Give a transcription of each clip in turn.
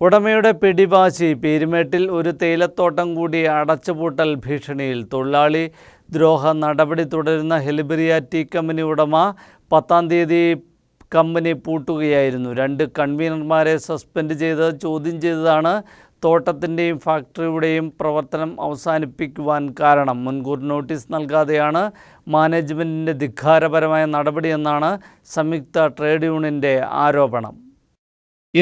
ഉടമയുടെ പിടിവാശി പീരുമേട്ടിൽ ഒരു തേയിലത്തോട്ടം കൂടി അടച്ചുപൂട്ടൽ ഭീഷണിയിൽ. തൊഴിലാളി ദ്രോഹ നടപടി തുടരുന്ന ഹെലിബറിയ ടീ കമ്പനി ഉടമ പത്താം തീയതി കമ്പനി പൂട്ടുകയായിരുന്നു. രണ്ട് കൺവീനർമാരെ സസ്പെൻഡ് ചെയ്ത് ചോദ്യം ചെയ്തതാണ് തോട്ടത്തിന്റെയും ഫാക്ടറിയുടെയും പ്രവർത്തനം അവസാനിപ്പിക്കുവാൻ കാരണം. മുൻകൂർ നോട്ടീസ് നൽകാതെയാണ് മാനേജ്മെന്റിന്റെ ധിക്കാരപരമായ നടപടിയെന്നാണ് സംയുക്ത ട്രേഡ് യൂണിയന്റെ ആരോപണം.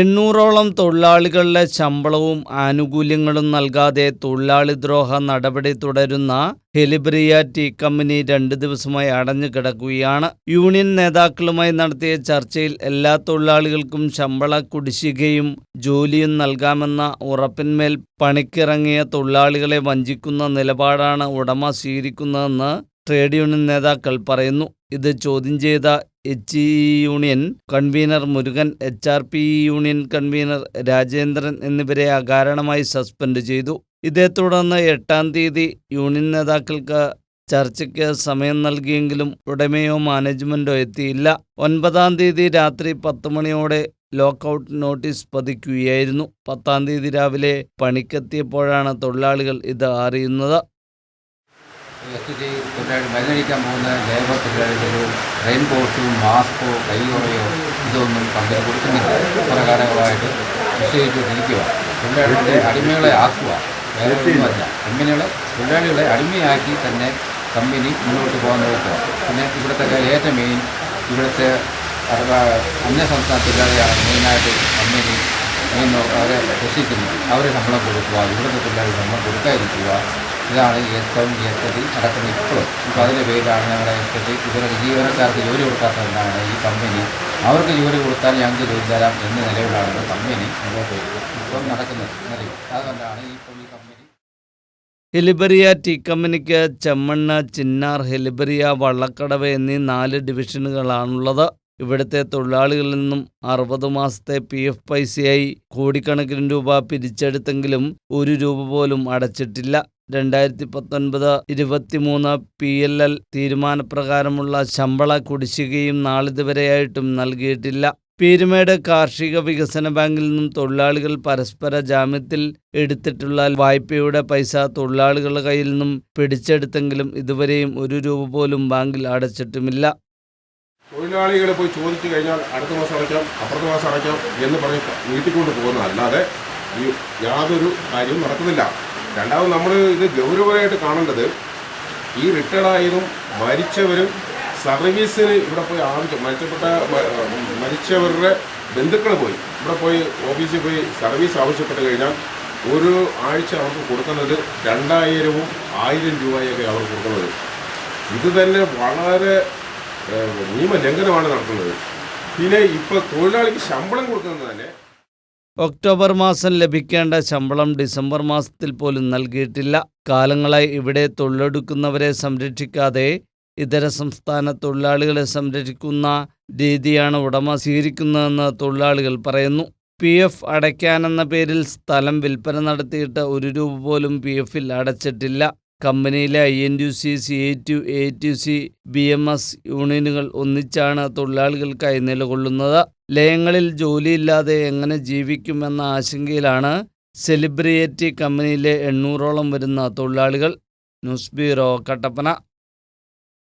എണ്ണൂറോളം തൊഴിലാളികളുടെ ശമ്പളവും ആനുകൂല്യങ്ങളും നൽകാതെ തൊഴിലാളി ദ്രോഹ നടപടി തുടരുന്ന ഹെലിബ്രിയ ടീ കമ്പനി രണ്ട് ദിവസമായി അടഞ്ഞു കിടക്കുകയാണ്. യൂണിയൻ നേതാക്കളുമായി നടത്തിയ ചർച്ചയിൽ എല്ലാ തൊഴിലാളികൾക്കും ശമ്പള കുടിശ്ശികയും ജോലിയും നൽകാമെന്ന ഉറപ്പിന്മേൽ പണിക്കിറങ്ങിയ തൊഴിലാളികളെ വഞ്ചിക്കുന്ന നിലപാടാണ് ഉടമ സ്വീകരിക്കുന്നതെന്ന് ട്രേഡ് യൂണിയൻ നേതാക്കൾ പറയുന്നു. ഇത് ചോദ്യം ചെയ്ത H E union convener Murugan H R P union convener Rajendran എന്നിവരെ അകാരണമായി സസ്പെൻഡ് ചെയ്തു. ഇതേ തുടർന്ന് എട്ടാം തീയതി യൂണിയൻ നേതാക്കൾക്ക് ചർച്ചയ്ക്ക് സമയം നൽകിയെങ്കിലും ഉടമയോ മാനേജ്മെന്റോ എത്തിയില്ല. ഒൻപതാം തീയതി രാത്രി പത്ത് മണിയോടെ ലോക്കൌട്ട് നോട്ടീസ് പതിക്കുകയായിരുന്നു. പത്താം തീയതി രാവിലെ പണിക്കെത്തിയപ്പോഴാണ് തൊഴിലാളികൾ ഇത് അറിയുന്നത്. എസ് ടി തൊഴിലാളി മരുന്നടിക്കാൻ പോകുന്ന ലേബർ തൊഴിലാളികൾ റെയിൻ മാസ്കോ കൈയുറയോ ഇതൊന്നും കമ്പനി കൊടുക്കുന്നില്ല. കുറേ കാലങ്ങളായിട്ട് നിശ്ചയിച്ചുകൊണ്ടിരിക്കുക തൊഴിലാളികളെ അടിമകളെ ആക്കുക. വേറെ ഒന്നുമല്ല കമ്പനികളെ തൊഴിലാളികളെ അടിമയാക്കി തന്നെ കമ്പനി മുന്നോട്ട് പോകാൻ നോക്കുക. പിന്നെ ഇവിടുത്തെ ഏറ്റവും മെയിൻ ഇവിടുത്തെ അഥവാ അന്യ സംസ്ഥാന തൊഴിലാളിയാണ് മെയിനായിട്ട് കമ്പനി. അവരെ രക്ഷിക്കുന്നത്. അവരെ ശമ്പളം കൊടുക്കുക. ഇവിടുത്തെ തൊഴിലാളി ശമ്പളം കൊടുക്കാതിരിക്കുക. ഇതാണ് ഏറ്റവും ടി നടക്കുന്ന ഇപ്പോഴും ഇപ്പോൾ അതിന്റെ പേരിലാണ് ഞങ്ങളുടെ യഥാർത്ഥത്തിൽ ഇവരുടെ ജീവനക്കാർക്ക് ജോലി കൊടുക്കാത്തതുകൊണ്ടാണ് ഈ കമ്പനി. അവർക്ക് ജോലി കൊടുത്താൽ ഞങ്ങൾക്ക് ജോലി തരാം എന്ന നിലയിലാണ് കമ്പനി മുന്നോട്ട് ഇപ്പം നടക്കുന്നത്. നിലയിൽ അതുകൊണ്ടാണ് ഇപ്പോൾ ഈ കമ്പനി ഹെലിബറിയ ടീ കമ്പനിക്ക് ചെമ്മണ്ണ ചിന്നാർ ഹെലിബറിയ വള്ളക്കടവ് എന്നീ നാല് ഡിവിഷനുകളാണുള്ളത്. ഇവിടുത്തെ തൊഴിലാളികളിൽ നിന്നും അറുപത് മാസത്തെ പി എഫ് പൈസയായി കോടിക്കണക്കിന് രൂപ പിരിച്ചെടുത്തെങ്കിലും ഒരു രൂപ പോലും അടച്ചിട്ടില്ല. രണ്ടായിരത്തി പത്തൊൻപത് ഇരുപത്തിമൂന്ന് പി എൽ എൽ തീരുമാനപ്രകാരമുള്ള ശമ്പള കുടിശ്ശികയും നാളിതുവരെയായിട്ടും നൽകിയിട്ടില്ല. പീരുമേട് കാർഷിക വികസന ബാങ്കിൽ നിന്നും തൊഴിലാളികൾ പരസ്പര ജാമ്യത്തിൽ എടുത്തിട്ടുള്ള വായ്പയുടെ പൈസ തൊഴിലാളികളുടെ കയ്യിൽ നിന്നും പിടിച്ചെടുത്തെങ്കിലും ഇതുവരെയും ഒരു രൂപ പോലും ബാങ്കിൽ അടച്ചിട്ടുമില്ല. തൊഴിലാളികൾ പോയി ചോദിച്ചു കഴിഞ്ഞാൽ അടുത്ത മാസം അടയ്ക്കാം അപ്പുറത്തെ മാസം അടയ്ക്കാം എന്ന് പറഞ്ഞ് നീട്ടിക്കൊണ്ട് പോകുന്ന അല്ലാതെ ഈ യാതൊരു കാര്യവും നടക്കുന്നില്ല. രണ്ടാമത് നമ്മൾ ഇത് ഗൗരവമായിട്ട് കാണേണ്ടത് ഈ റിട്ടയർഡായതും മരിച്ചവരും സർവീസിന് ഇവിടെ പോയി ആവശ്യം മരിച്ചപ്പെട്ട മരിച്ചവരുടെ ബന്ധുക്കൾ പോയി. ഇവിടെ പോയി ഓഫീസിൽ പോയി സർവീസ് ആവശ്യപ്പെട്ട് കഴിഞ്ഞാൽ ഒരു ആഴ്ച അവർക്ക് കൊടുക്കുന്നത് രണ്ടായിരവും ആയിരം രൂപയൊക്കെ അവർ കൊടുക്കുന്നത്. ഇത് തന്നെ വളരെ നിയമലംഘനമാണ് നടക്കുന്നത്. പിന്നെ ഇപ്പോൾ തൊഴിലാളിക്ക് ശമ്പളം കൊടുക്കുന്നത് തന്നെ ഒക്ടോബർ മാസം ലഭിക്കേണ്ട ശമ്പളം ഡിസംബർ മാസത്തിൽ പോലും നൽകിയിട്ടില്ല. കാലങ്ങളായി ഇവിടെ തൊഴിലെടുക്കുന്നവരെ സംരക്ഷിക്കാതെ ഇതര സംസ്ഥാന തൊഴിലാളികളെ സംരക്ഷിക്കുന്ന രീതിയാണ് ഉടമ സ്വീകരിക്കുന്നതെന്ന് തൊഴിലാളികൾ പറയുന്നു. പി എഫ് അടയ്ക്കാനെന്ന പേരിൽ സ്ഥലം വിൽപ്പന നടത്തിയിട്ട് ഒരു രൂപ പോലും പി എഫിൽ അടച്ചിട്ടില്ല. കമ്പനിയിലെ I N U C C A two A two C B M S യൂണിയനുകൾ ഒന്നിച്ചാണ് തൊഴിലാളികൾക്കായി നിലകൊള്ളുന്നത്. ലയങ്ങളിൽ ജോലിയില്ലാതെ എങ്ങനെ ജീവിക്കുമെന്ന ആശങ്കയിലാണ് സെലിബ്രിയേറ്റി കമ്പനിയിലെ എണ്ണൂറോളം വരുന്ന തൊഴിലാളികൾ. News bureau Kattappana.